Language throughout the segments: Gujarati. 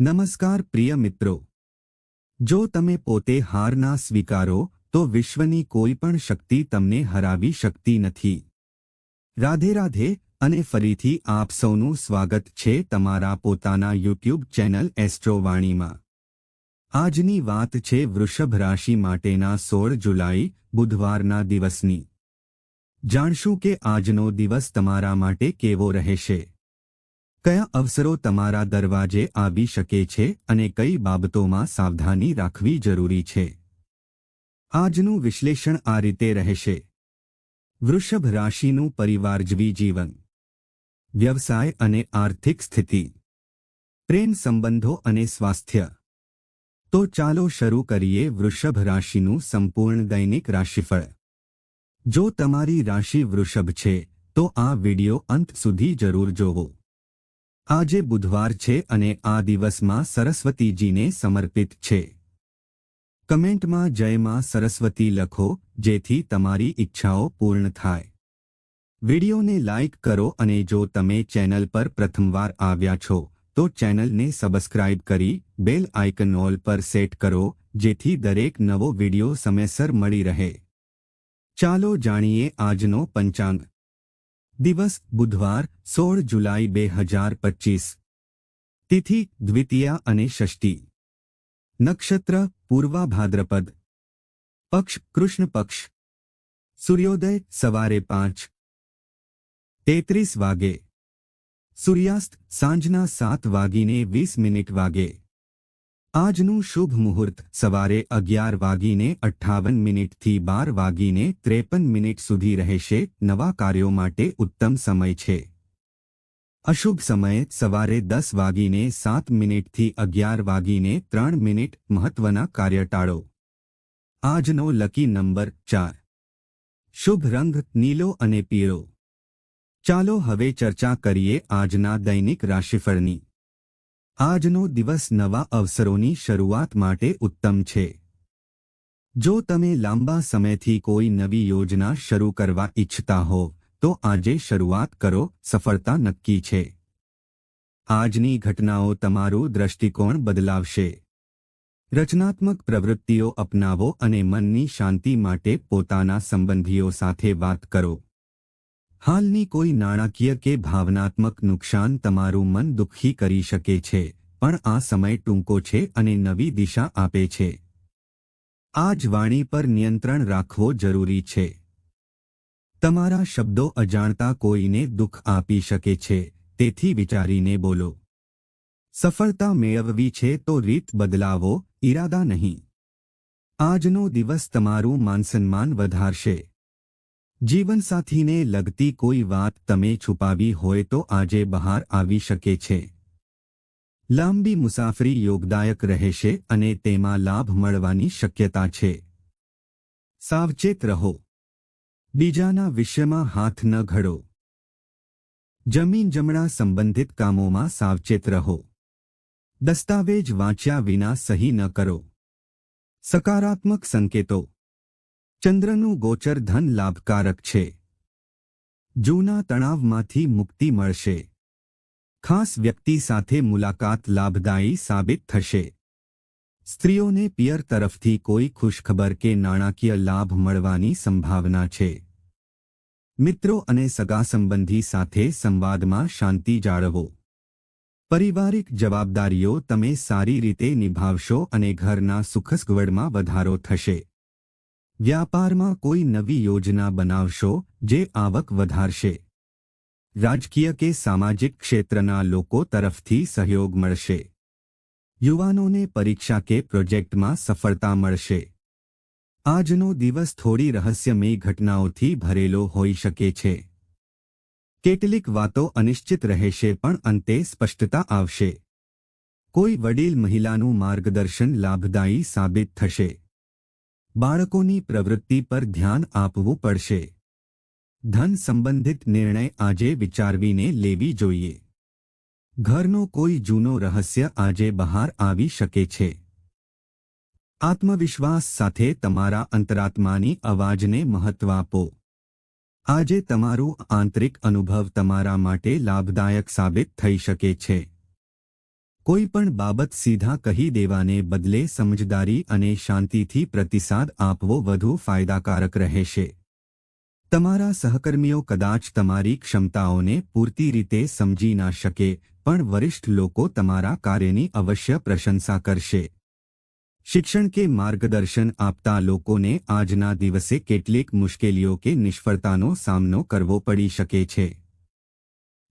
નમસ્કાર પ્રિય મિત્રો. જો તમે પોતે હાર ના સ્વીકારો, તો વિશ્વની કોઈ પણ શક્તિ તમને હરાવી શકતી નથી. રાધે રાધે, અને ફરીથી આપ સૌનું સ્વાગત છે તમારા પોતાના યુટ્યુબ ચેનલ એસ્ટ્રોવાણીમાં આજની વાત છે વૃષભ રાશિ માટેના સોળ જુલાઈ, બુધવારના દિવસની. જાણશું કે આજનો દિવસ તમારા માટે કેવો રહેશે. કયા અવસરો તમારા દરવાજે આવી શકે છે અને કઈ બાબતોમાં સાવધાની રાખવી જરૂરી છે? આજનું વિશ્લેષણ આ રીતે રહેશે. વૃષભ રાશિનું પરિવારજવી જીવન. વ્યવસાય અને આર્થિક સ્થિતિ. પ્રેમ સંબંધો અને સ્વાસ્થ્ય. તો ચાલો શરૂ કરીએ વૃષભ રાશિનું સંપૂર્ણ દૈનિક રાશિફળ. જો તમારી રાશિ વૃષભ છે, તો આ વિડિયો અંત સુધી જરૂર જોવો. આજે બુધવાર છે અને આ દિવસમાં સરસ્વતીજીને સમર્પિત છે. કમેન્ટમાં જય માં સરસ્વતી લખો, જેથી તમારી ઈચ્છાઓ પૂર્ણ થાય. વિડિયોને લાઇક કરો અને જો તમે ચેનલ પર પ્રથમવાર આવ્યા છો, તો ચેનલને સબસ્ક્રાઇબ કરી બેલ આઇકન ઓલ પર સેટ કરો, જેથી દરેક નવો વિડિયો સમયસર મળી રહે. ચાલો જાણીએ આજનો પંચાંગ. દિવસ બુધવાર સોળ જુલાઈ બે હજાર પચીસ તિથિ દ્વિતીયા અને ષષ્ઠી નક્ષત્ર પૂર્વા ભાદ્રપદ પક્ષ કૃષ્ણ પક્ષ સૂર્યોદય સવારે પાંચ તેત્રીસ વાગે સૂર્યાસ્ત સાંજના સાત વાગીને વીસ મિનિટ વાગે આજનું શુભ મુહૂર્ત સવારે અગિયાર વાગીને અઠ્ઠાવન મિનિટથી બાર વાગીને ત્રેપન મિનિટ સુધી રહેશે. નવા કાર્યો માટે ઉત્તમ સમય છે. અશુભ સમય સવારે દસ વાગીને સાત મિનિટથી અગિયાર વાગીને ત્રણ મિનિટ મહત્વના કાર્ય ટાળો. આજનો લકી નંબર ચાર. શુભ રંગ નીલો અને પીળો. ચાલો હવે ચર્ચા કરીએ આજના દૈનિક રાશિફળની. આજનો દિવસ નવા અવસરોની શરૂઆત માટે ઉત્તમ છે. જો તમે લાંબા સમયથી કોઈ નવી યોજના શરૂ કરવા ઈચ્છતા હો, તો આજે શરૂઆત કરો, સફળતા નક્કી છે. આજની ઘટનાઓ તમારું દ્રષ્ટિકોણ બદલાવશે. રચનાત્મક પ્રવૃત્તિઓ અપનાવો અને મનની શાંતિ માટે પોતાના સંબંધીઓ સાથે વાત કરો. હાલની કોઈ નાણાકીય કે ભાવનાત્મક નુકસાન તમારું મન દુઃખી કરી શકે છે, પણ આ સમય ટૂંકો છે અને નવી દિશા આપે છે. આ જ વાણી પર નિયંત્રણ રાખવો જરૂરી છે. તમારા શબ્દો અજાણતા કોઈને દુઃખ આપી શકે છે, તેથી વિચારીને બોલો. સફળતા મેળવવી છે તો રીત બદલાવો, ઈરાદા નહીં. આજનો દિવસ તમારું માનસન્માન વધારશે. જીવનસાથીને લગતી કોઈ વાત તમે છુપાવી હોય તો આજે બહાર આવી શકે છે. લાંબી મુસાફરી યોગદાયક રહેશે અને તેમાં લાભ મળવાની શક્યતા છે. સાવચેત રહો. બીજાના વિષયમાં હાથ ન ઘડો. જમીન જમણા સંબંધિત કામોમાં સાવચેત રહો. દસ્તાવેજ વાંચ્યા વિના સહી ન કરો. સકારાત્મક સંકેતો. ચંદ્રનું ગોચર ધન લાભકારક છે. જૂના તણાવમાંથી મુક્તિ મળશે. ખાસ વ્યક્તિ સાથે મુલાકાત લાભદાયી સાબિત થશે. સ્ત્રીઓને પિયર તરફથી કોઈ ખુશખબર કે નાણાકીય લાભ મળવાની સંભાવના છે. મિત્રો અને સગા સંબંધી સાથે સંવાદમાં શાંતિ જાળવો. પરિવારિક જવાબદારીઓ તમે સારી રીતે નિભાવશો અને ઘરના સુખસગવડમાં વધારો થશે. વ્યાપારમાં કોઈ નવી યોજના બનાવશો જે આવક વધારશે? રાજકીય કે સામાજિક ક્ષેત્રના લોકો તરફથી સહયોગ મળશે? યુવાનોને પરીક્ષા કે પ્રોજેક્ટમાં સફળતા મળશે? આજનો દિવસ થોડી રહસ્યમય ઘટનાઓથી ભરેલો હોઈ શકે છે. કેટલીક વાતો અનિશ્ચિત રહેશે પણ અંતે સ્પષ્ટતા આવશે. કોઈ વડીલ મહિલાનું માર્ગદર્શન લાભદાયી સાબિત થશે. બાળકોની પ્રવૃત્તિ પર ધ્યાન આપવું પડશે. ધન સંબંધિત નિર્ણય આજે વિચારવીને લેવી જોઈએ. ઘરનો કોઈ જૂનો રહસ્ય આજે બહાર આવી શકે છે. આત્મવિશ્વાસ સાથે તમારા અંતરાત્માની અવાજને મહત્વ આપો. આજે તમારું આંતરિક અનુભવ તમારા માટે લાભદાયક સાબિત થઈ શકે છે. કોઈ પણ બાબત સીધા કહી દેવાને બદલે સમજદારી અને શાંતિથી પ્રતિસાદ આપવો વધુ ફાયદાકારક રહેશે. તમારા સહકર્મીઓ કદાચ તમારી ક્ષમતાઓને પૂરતી રીતે સમજી ના શકે, પણ વરિષ્ઠ લોકો તમારા કાર્યની અવશ્ય પ્રશંસા કરશે. શિક્ષણ કે માર્ગદર્શન આપતા લોકોને આજના દિવસે કેટલીક મુશ્કેલીઓ કે નિષ્ફળતાનો સામનો કરવો પડી શકે છે.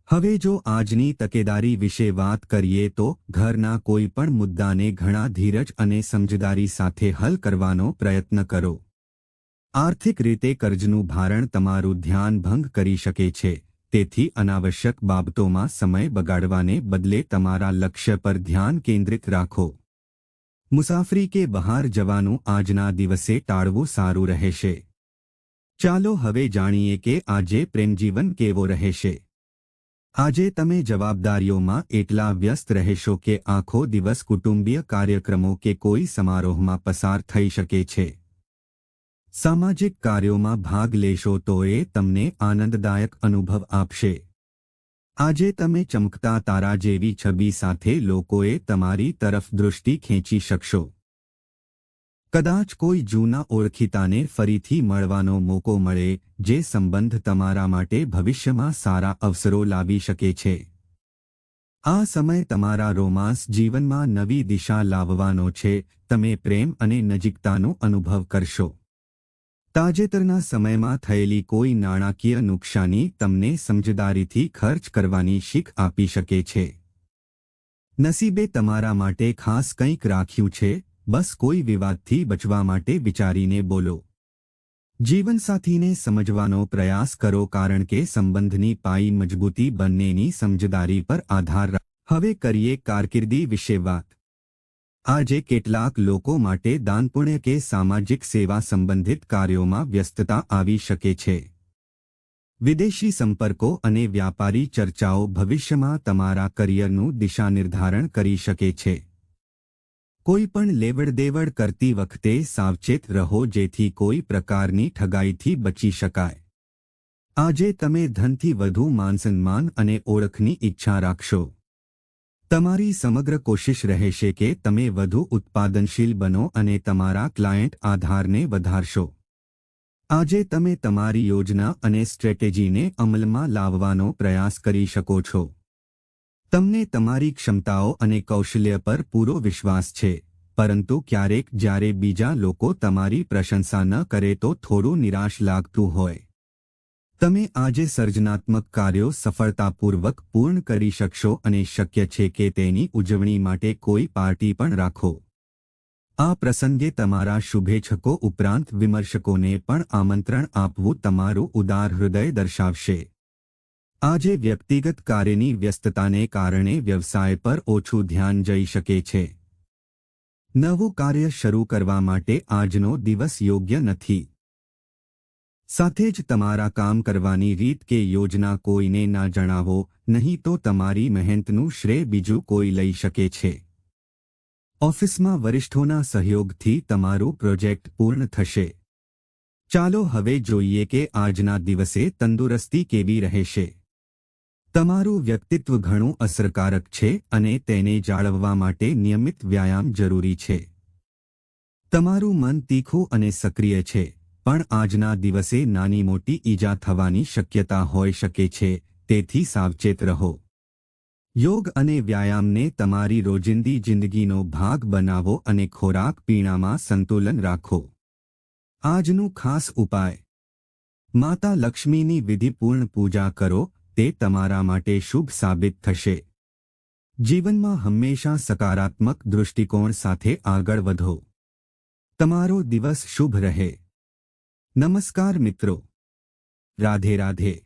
હવે જો આજની તકેદારી વિશે વાત કરીએ તો ઘરના કોઈ પણ મુદ્દાને ઘણા ધીરજ અને સમજદારી સાથે હલ કરવાનો પ્રયત્ન કરો. આર્થિક રીતે કર્જનું ભારણ તમારું ધ્યાન ભંગ કરી શકે છે, તેથી અનાવશ્યક બાબતોમાં સમય બગાડવાને બદલે તમારા લક્ષ્ય પર ધ્યાન કેન્દ્રિત રાખો. મુસાફરી કે બહાર જવાનું આજના દિવસે ટાળવું સારું રહેશે. ચાલો હવે જાણીએ કે આજે પ્રેમજીવન કેવો રહેશે. આજે તમે જવાબદારીઓમાં એટલા વ્યસ્ત રહેશો કે આખો દિવસ કુટુંબીય કાર્યક્રમો કે કોઈ સમારોહમાં પસાર થઈ શકે છે. સામાજિક કાર્યોમાં ભાગ લેશો તો એ તમને આનંદદાયક અનુભવ આપશે. આજે તમે ચમકતા તારા જેવી છબી સાથે લોકોએ તમારી તરફ દૃષ્ટિ ખેંચી શકશો. કદાચ કોઈ જૂના ઓળખીતાને ફરીથી મળવાનો મોકો મળે, જે સંબંધ તમારા માટે ભવિષ્યમાં સારા અવસરો લાવી શકે છે. આ સમય તમારા રોમાંસ જીવનમાં નવી દિશા લાવવાનો છે, તમે પ્રેમ અને નજીકતાનો અનુભવ કરશો. તાજેતરના સમયમાં થયેલી કોઈ નાણાકીય નુકસાની તમને સમજદારીથી ખર્ચ કરવાની શીખ આપી શકે છે. નસીબે તમારા માટે ખાસ કંઈક રાખ્યું છે બસ કોઈ વિવાદથી બચવા માટે વિચારીને બોલો. જીવનસાથીને સમજવાનો પ્રયાસ કરો કારણ કે સંબંધની પાઈ મજબૂતી બંનેની સમજદારી પર આધાર હવે કરીએ કારકિર્દી વિશે વાત. આજે કેટલાક લોકો માટે દાનપુણ્ય કે સામાજિક સેવા સંબંધિત કાર્યોમાં વ્યસ્તતા આવી શકે છે. વિદેશી સંપર્કો અને વ્યાપારી ચર્ચાઓ ભવિષ્યમાં તમારા કરિયરનું દિશા નિર્ધારણ કરી શકે છે. કોઈ પણ લેવડદેવડ કરતી વખતે સાવચેત રહો જેથી કોઈ પ્રકારની ઠગાઈથી બચી શકાય. આજે તમે ધનથી વધુ માનસન્માન અને ઓળખની ઈચ્છા રાખશો. તમારી સમગ્ર કોશિશ રહેશે કે તમે વધુ ઉત્પાદનશીલ બનો અને તમારા ક્લાયન્ટ આધારને વધારશો. આજે તમે તમારી યોજના અને સ્ટ્રેટેજીને અમલમાં લાવવાનો પ્રયાસ કરી શકો છો. તમને તમારી ક્ષમતાઓ અને કૌશલ્ય પર પૂરો વિશ્વાસ છે, પરંતુ ક્યારેક જ્યારે બીજા લોકો તમારી પ્રશંસા ન કરે તો થોડું નિરાશ લાગતું હોય. તમે આજે સર્જનાત્મક કાર્યો સફળતાપૂર્વક પૂર્ણ કરી શકશો અને શક્ય છે કે તેની ઉજવણી માટે કોઈ પાર્ટી પણ રાખો. આ પ્રસંગે તમારા શુભેચ્છકો ઉપરાંત વિમર્શકોને પણ આમંત્રણ આપવું તમારું ઉદાર હૃદય દર્શાવશે. આજે વ્યક્તિગત કાર્યની વ્યસ્તતાને કારણે વ્યવસાય પર ઓછું ધ્યાન જઈ શકે છે. નવું કાર્ય શરૂ કરવા માટે આજનો દિવસ યોગ્ય નથી. સાથે જ તમારા કામ કરવાની રીત કે યોજના કોઈને ના જણાવો, નહીં તો તમારી મહેનતનું શ્રેય બીજું કોઈ લઈ શકે છે. ઓફિસમાં વરિષ્ઠોના સહયોગથી તમારું પ્રોજેક્ટ પૂર્ણ થશે. ચાલો હવે જોઈએ કે આજના દિવસે તંદુરસ્તી કેવી રહેશે. તમારું વ્યક્તિત્વ ઘણું અસરકારક છે અને તેને જાળવવા માટે નિયમિત વ્યાયામ જરૂરી છે. તમારું મન તીખું અને સક્રિય છે, પણ આજના દિવસે નાની મોટી ઈજા થવાની શક્યતા હોઈ શકે છે, તેથી સાવચેત રહો. યોગ અને વ્યાયામને તમારી રોજિંદી જિંદગીનો ભાગ બનાવો અને ખોરાક પીણામાં સંતુલન રાખો. આજનું ખાસ ઉપાય. માતા લક્ષ્મીની વિધિપૂર્ણ પૂજા કરો તે તમારા માટે શુભ સાબિત થશે. જીવનમાં હંમેશા સકારાત્મક દૃષ્ટિકોણ સાથે આગળ વધો. તમારો દિવસ શુભ રહે. નમસ્કાર મિત્રો. રાધે રાધે.